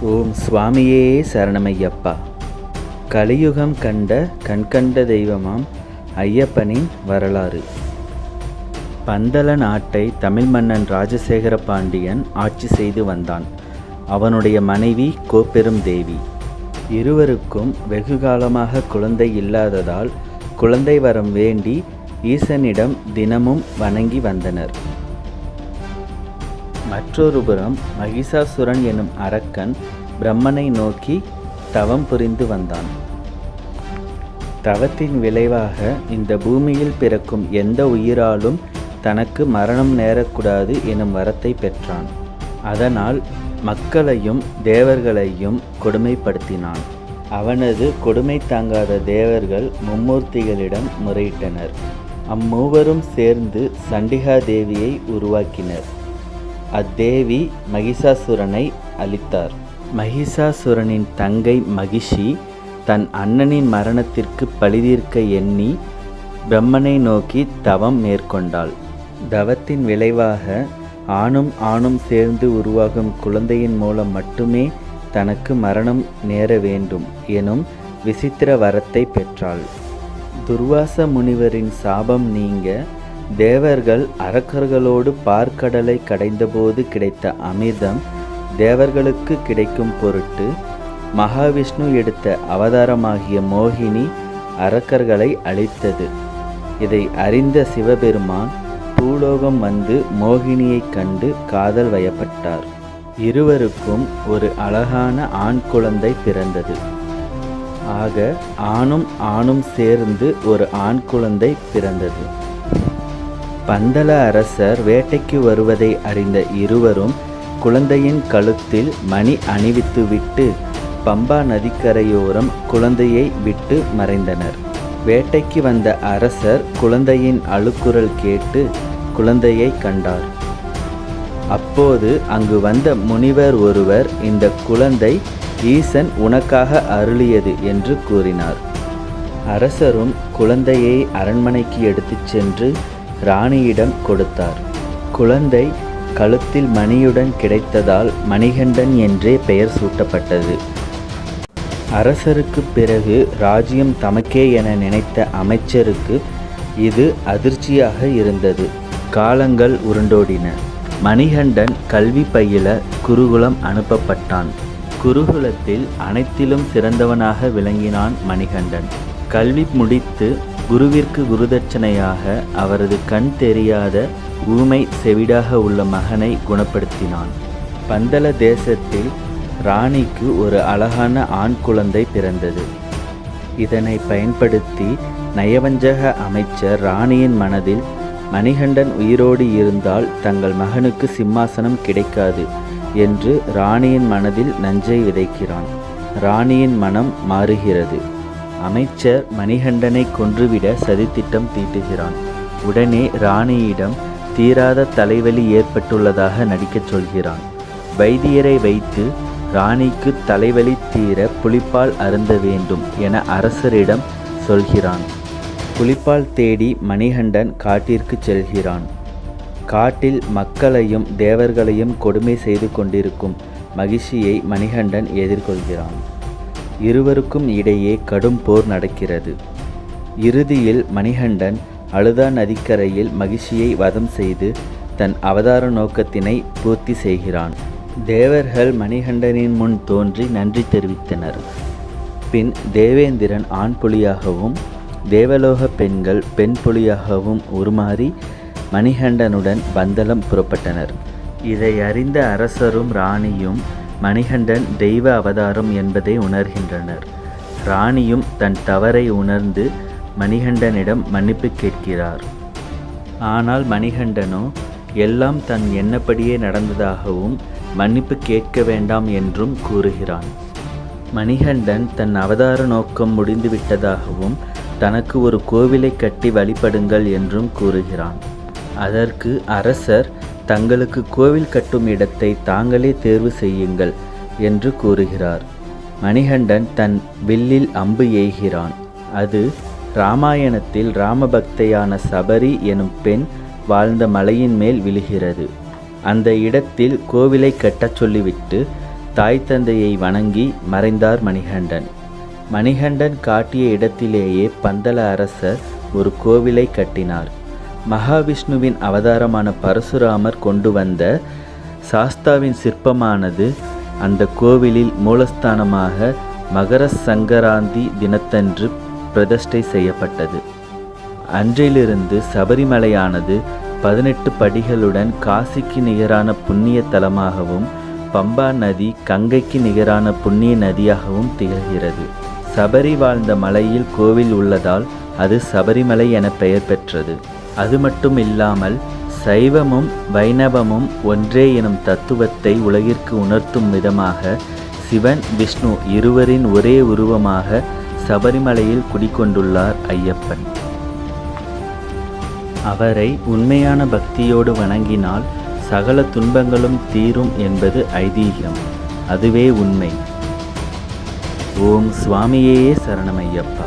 ஓம் சுவாமியே சரணமையப்பா. கலியுகம் கண்ட கண்கண்ட தெய்வமாம் ஐயப்பனின் வரலாறு. பந்தல நாட்டை தமிழ் மன்னன் ராஜசேகர பாண்டியன் ஆட்சி செய்து வந்தான். அவனுடைய மனைவி கோப்பெரும் தேவி. இருவருக்கும் வெகு காலமாக குழந்தை இல்லாததால் குழந்தை வரம் வேண்டி ஈசனிடம் தினமும் வணங்கி வந்தனர். மற்றொரு புறம் மகிஷாசுரன் எனும் அரக்கன் பிரம்மனை நோக்கி தவம் புரிந்து வந்தான். தவத்தின் விளைவாக இந்த பூமியில் பிறக்கும் எந்த உயிராலும் தனக்கு மரணம் நேரக்கூடாது எனும் வரத்தை பெற்றான். அதனால் மக்களையும் தேவர்களையும் கொடுமைப்படுத்தினான். அவனது கொடுமை தாங்காத தேவர்கள் மும்மூர்த்திகளிடம் முறையிட்டனர். அம்மூவரும் சேர்ந்து சண்டிகா தேவியை உருவாக்கினர். அத்தேவி மகிஷாசுரனை அளித்தார் மகிஷாசுரனின் தங்கை மகிஷி தன் அண்ணனின் மரணத்திற்கு பழிதீர்க்க எண்ணி பிரம்மனை நோக்கி தவம் மேற்கொண்டாள். தவத்தின் விளைவாக ஆணும் ஆணும் சேர்ந்து உருவாகும் குழந்தையின் மூலம் மட்டுமே தனக்கு மரணம் நேர வேண்டும் எனும் விசித்திர வரத்தை பெற்றாள். துர்வாச முனிவரின் சாபம் நீங்க தேவர்கள் அரக்கர்களோடு பார்க்கடலை கடைந்தபோது கிடைத்த அமிர்தம் தேவர்களுக்கு கிடைக்கும் பொருட்டு மகாவிஷ்ணு எடுத்த அவதாரமாகிய மோகினி அரக்கர்களை அழித்தது. இதை அறிந்த சிவபெருமான் பூலோகம் வந்து மோகினியைக் கண்டு காதல் வயப்பட்டார். இருவருக்கும் ஒரு அழகான ஆண் குழந்தை பிறந்தது. ஆக ஆணும் ஆணும் சேர்ந்து ஒரு ஆண் குழந்தை பிறந்தது. பந்தள அரசர் வேட்டைக்கு வருவதை அறிந்த இருவரும் குழந்தையின் கழுத்தில் மணி அணிவித்துவிட்டு பம்பா நதிக்கரையோரம் குழந்தையை விட்டு மறைந்தனர். வேட்டைக்கு வந்த அரசர் குழந்தையின் அழுக்குரல் கேட்டு குழந்தையை கண்டார். அப்போது அங்கு வந்த முனிவர் ஒருவர் இந்த குழந்தை ஈசன் உனக்காக அருளியது என்று கூறினார். அரசரும் குழந்தையை அரண்மனைக்கு எடுத்துச் சென்று ராணியிடம் கொடுத்தார். குழந்தை கழுத்தில் மணியுடன் கிடைத்ததால் மணிகண்டன் என்றே பெயர் சூட்டப்பட்டது. அரசருக்கு பிறகு ராஜ்யம் தமக்கே என நினைத்த அமைச்சருக்கு இது அதிர்ச்சியாக இருந்தது. காலங்கள் உருண்டோடின. மணிகண்டன் கல்வி பயில குருகுலம் அனுப்பப்பட்டான். குருகுலத்தில் அனைத்திலும் சிறந்தவனாக விளங்கினான் மணிகண்டன். கல்வி முடித்து குருவிற்கு குருதட்சணையாக அவரது கண் தெரியாத ஊமை செவிடாக உள்ள மகனை குணப்படுத்தினான். பந்தல தேசத்தில் ராணிக்கு ஒரு அழகான ஆண் குழந்தை பிறந்தது. இதனை பயன்படுத்தி நயவஞ்சக அமைச்சர் ராணியின் மனதில் மணிகண்டன் உயிரோடு இருந்தால் தங்கள் மகனுக்கு சிம்மாசனம் கிடைக்காது என்று ராணியின் மனதில் நஞ்சை விதைக்கிறான். ராணியின் மனம் மாறுகிறது. அமைச்சர் மணிகண்டனை கொன்றுவிட சதித்திட்டம் தீட்டுகிறான். உடனே ராணியிடம் தீராத தலைவலி ஏற்பட்டுள்ளதாக நடிக்கச் சொல்கிறான். வைத்தியரை வைத்து ராணிக்கு தலைவலி தீர புலிப்பால் அருந்த வேண்டும் என அரசரிடம் சொல்கிறான். புலிப்பால் தேடி மணிகண்டன் காட்டிற்கு செல்கிறான். காட்டில் மக்களையும் தேவர்களையும் கொடுமை செய்து கொண்டிருக்கும் மகிழ்ச்சியை மணிகண்டன் எதிர்கொள்கிறான். இருவருக்கும் இடையே கடும் போர் நடக்கிறது. இறுதியில் மணிகண்டன் அழுதா நதிக்கரையில் மகிழ்ச்சியை வதம் செய்து தன் அவதார நோக்கத்தினை பூர்த்தி செய்கிறான். தேவர்கள் மணிகண்டனின் முன் தோன்றி நன்றி தெரிவித்தனர். பின் தேவேந்திரன் ஆண் புலியாகவும் தேவலோக பெண்கள் பெண் புலியாகவும் உருமாறி மணிகண்டனுடன் பந்தலம் புறப்பட்டனர். இதை அறிந்த அரசரும் ராணியும் மணிகண்டன் தெய்வ அவதாரம் என்பதை உணர்கின்றனர். ராணியும் தன் தவறை உணர்ந்து மணிகண்டனிடம் மன்னிப்பு கேட்கிறார். ஆனால் மணிகண்டனோ எல்லாம் தன் எண்ணப்படியே நடந்ததாகவும் மன்னிப்பு கேட்க வேண்டாம் என்றும் கூறுகிறான். மணிகண்டன் தன் அவதார நோக்கம் முடிந்துவிட்டதாகவும் தனக்கு ஒரு கோவிலை கட்டி வழிபடுங்கள் என்றும் கூறுகிறான். அதற்கு அரசர் தங்களுக்கு கோவில் கட்டும் இடத்தை தாங்களே தேர்வு செய்யுங்கள் என்று கூறுகிறார். மணிகண்டன் தன் வில்லில் அம்பு எய்கிறான் அது ராமாயணத்தில் ராமபக்தையான சபரி எனும் பெண் வாழ்ந்த மலையின் மேல் விழுகிறது. அந்த இடத்தில் கோவிலை கட்டச் சொல்லிவிட்டு தாய் தந்தையை வணங்கி மறைந்தார் மணிகண்டன். மணிகண்டன் காட்டிய இடத்திலேயே பந்தல அரசர் ஒரு கோவிலை கட்டினார். மகாவிஷ்ணுவின் அவதாரமான பரசுராமர் கொண்டு வந்த சாஸ்தாவின் சிற்பமானது அந்த கோவிலில் மூலஸ்தானமாக மகர சங்கராந்தி தினத்தன்று பிரதிஷ்டை செய்யப்பட்டது. அன்றிலிருந்து சபரிமலையானது பதினெட்டு படிகளுடன் காசிக்கு நிகரான புண்ணிய தலமாகவும் பம்பா நதி கங்கைக்கு நிகரான புண்ணிய நதியாகவும் திகழ்கிறது. சபரி வாழ்ந்த மலையில் கோவில் உள்ளதால் அது சபரிமலை என பெயர் பெற்றது. அது மட்டும் இல்லாமல் சைவமும் வைணவமும் ஒன்றே எனும் தத்துவத்தை உலகிற்கு உணர்த்தும் விதமாக சிவன் விஷ்ணு இருவரின் ஒரே உருவமாக சபரிமலையில் குடிகொண்டுள்ளார் ஐயப்பன். அவரை உண்மையான பக்தியோடு வணங்கினால் சகல துன்பங்களும் தீரும் என்பது ஐதீகம். அதுவே உண்மை. ஓம் சுவாமியே சரணமையப்பா